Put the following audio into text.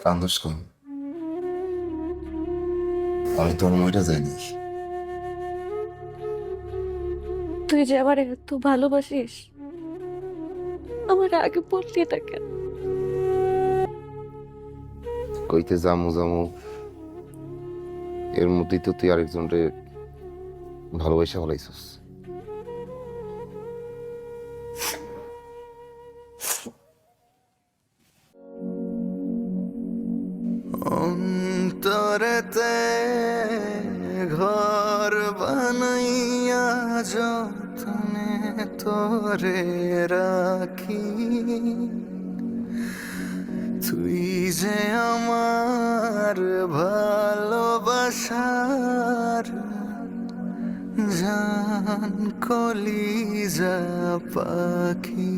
কান্দোস কম। আমি তোর মইটা যাইনি তুই যে আমার এত ভালোবাসিস আমার আগে বললি না কেন? কইতে জামু জামু এর মধ্যেই তো তুই আরেকজনরে ভালোবাসা ফলাইছস অন্তরেতে ঘর বানাইয়া যতনে তোরে রাখি তুই যে আমার ভালোবাসার জান কলিজা পাখি।